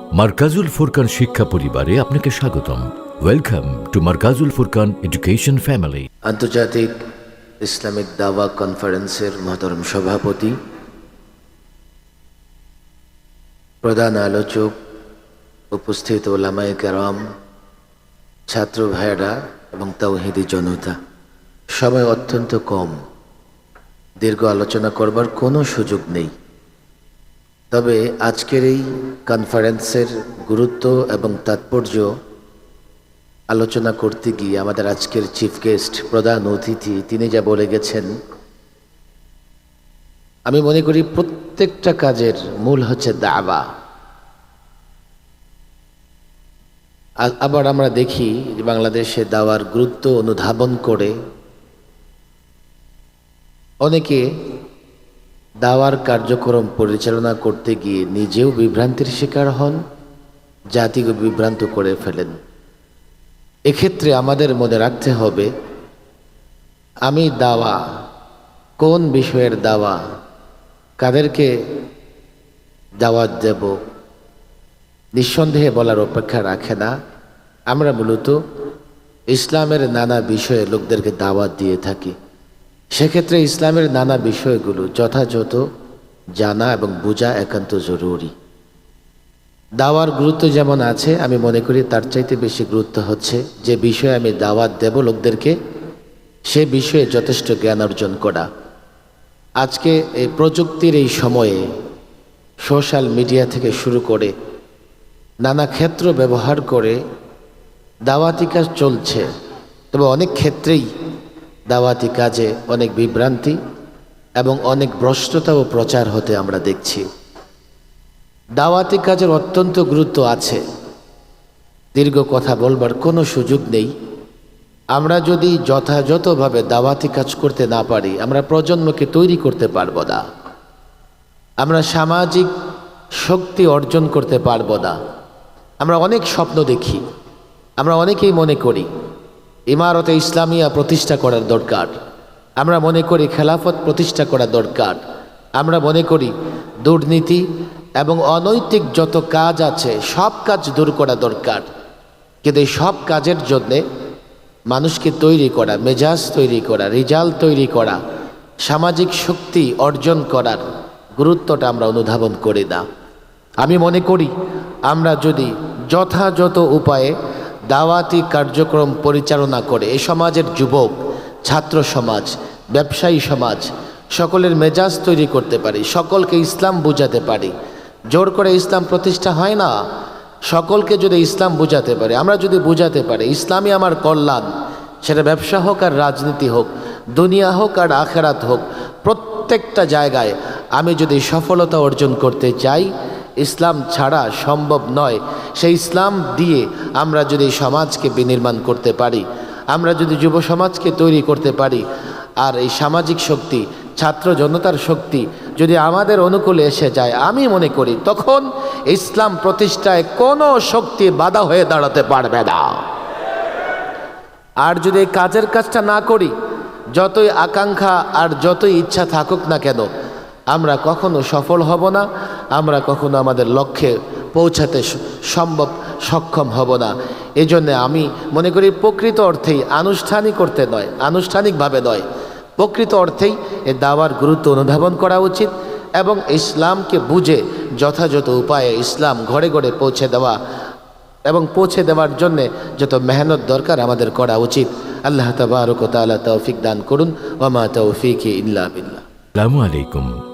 মার্কাজুল ফুরকান শিক্ষা পরিবারে আপনাকে স্বাগতম। Welcome to Markazul Furqan education family আন্তর্জাতিক ইসলামিক দাওয়া কনফারেন্সের মহতরম সভাপতি, প্রধান আলোচক, উপস্থিত ওলামায় কেরাম, ছাত্র ভাইয়েরা এবং তাওহিদি জনতা। সময় অত্যন্ত কম। দীর্ঘ আলোচনা করবার কোনো সুযোগ নেই। তবে আজকের এই কনফারেন্সের গুরুত্ব এবং তাৎপর্য আলোচনা করতে গিয়ে আমাদের আজকের চিফ গেস্ট প্রধান অতিথি, তিনি যা বলে গেছেন, আমি মনে করি প্রত্যেকটা কাজের মূল হচ্ছে দাবা আবার আমরা দেখি বাংলাদেশে দাওয়ার গুরুত্ব অনুধাবন করে অনেকে দাওয়ার কার্যক্রম পরিচালনা করতে গিয়ে নিজেও বিভ্রান্তির শিকার হন, জাতিকে বিভ্রান্ত করে ফেলেন। এক্ষেত্রে আমাদের মনে রাখতে হবে, আমি দাওয়া, কোন বিষয়ের দাওয়া, কাদেরকে দাওয়াত দেব, নিঃসন্দেহে বলার অপেক্ষা রাখে না। আমরা মূলত ইসলামের নানা বিষয়ে লোকদেরকে দাওয়াত দিয়ে থাকি। সেক্ষেত্রে ইসলামের নানা বিষয়গুলো যথাযথ জানা এবং বোঝা একান্ত জরুরি। দাওয়ার গুরুত্ব যেমন আছে, আমি মনে করি তার চাইতে বেশি গুরুত্ব হচ্ছে যে বিষয়ে আমি দাওয়াত দেব লোকদেরকে, সে বিষয়ে যথেষ্ট জ্ঞান অর্জন করা। আজকে এই প্রযুক্তির এই সময়ে সোশ্যাল মিডিয়া থেকে শুরু করে নানা ক্ষেত্র ব্যবহার করে দাওয়াতি কাজ চলছে, তবে অনেক ক্ষেত্রেই দাওয়াতি কাজে অনেক বিভ্রান্তি এবং অনেক ভ্রষ্টতা ও প্রচার হতে আমরা দেখছি। দাওয়াতি কাজের অত্যন্ত গুরুত্ব আছে। দীর্ঘ কথা বলবার কোনো সুযোগ নেই। আমরা যদি যথাযথভাবে দাওয়াতি কাজ করতে না পারি, আমরা প্রজন্মকে তৈরি করতে পারব না। আমরা সামাজিক শক্তি অর্জন করতে পারব না। আমরা অনেক স্বপ্ন দেখি। আমরা অনেকেই মনে করি ইমারতে ইসলামিয়া প্রতিষ্ঠা করার দরকার। আমরা মনে করি খেলাফত প্রতিষ্ঠা করা দরকার। আমরা মনে করি দুর্নীতি এবং অনৈতিক যত কাজ আছে, সব কাজ দূর করা দরকার। কিন্তু এই সব কাজের জন্যে মানুষকে তৈরি করা, মেজাজ তৈরি করা, রেজাল্ট তৈরি করা, সামাজিক শক্তি অর্জন করার গুরুত্বটা আমরা অনুধাবন করি না। আমি মনে করি আমরা যদি যথাযথ উপায়ে দাওয়াতি কার্যক্রম পরিচালনা করে। এই সমাজের যুবক, ছাত্র সমাজ, ব্যবসায়ী সমাজ, সকলের মেজাজ তৈরি করতে পারি, সকলকে ইসলাম বুঝাতে পারি। জোর করে ইসলাম প্রতিষ্ঠা হয় না? সকলকে যদি ইসলাম বুঝাতে পারে, আমরা যদি বুঝাতে পারি, ইসলামই আমার কল্যাণ। সেটা ব্যবসা হোক আর রাজনীতি হোক, দুনিয়া হোক আর আখেরাত হোক, প্রত্যেকটা জায়গায় আমি যদি সফলতা অর্জন করতে চাই ইসলাম ছাড়া সম্ভব নয়। সেই ইসলাম দিয়ে আমরা যদি সমাজকে বিনির্মাণ করতে পারি, আমরা যদি যুব সমাজকে তৈরি করতে পারি, আর এই সামাজিক শক্তি, ছাত্র জনতার শক্তি যদি আমাদের অনুকূলে এসে যায়, আমি মনে করি তখন ইসলাম প্রতিষ্ঠায় কোনো শক্তি বাধা হয়ে দাঁড়াতে পারবে না। আর যদি এই কাজের কাজটা না করি, যতই আকাঙ্ক্ষা আর যতই ইচ্ছা থাকুক না কেন, আমরা কখনো সফল হব না আমরা কখনো আমাদের লক্ষ্যে পৌঁছাতে সম্ভব সক্ষম হব না। এই জন্যে আমি মনে করি প্রকৃত অর্থেই আনুষ্ঠানিক করতে নয়, আনুষ্ঠানিকভাবে নয়। প্রকৃত অর্থেই এ দাওয়ার গুরুত্ব অনুধাবন করা উচিত এবং ইসলামকে বুঝে যথাযথ উপায়ে ইসলাম ঘরে ঘরে পৌঁছে দেওয়া এবং পৌঁছে দেওয়ার জন্যে যত মেহনত দরকার আমাদের করা উচিত। আল্লাহ তবারক তাআলা তৌফিক দান করুন ওমা তৌফিক ইল্লা বিল্লাহ। আসসালামু আলাইকুম।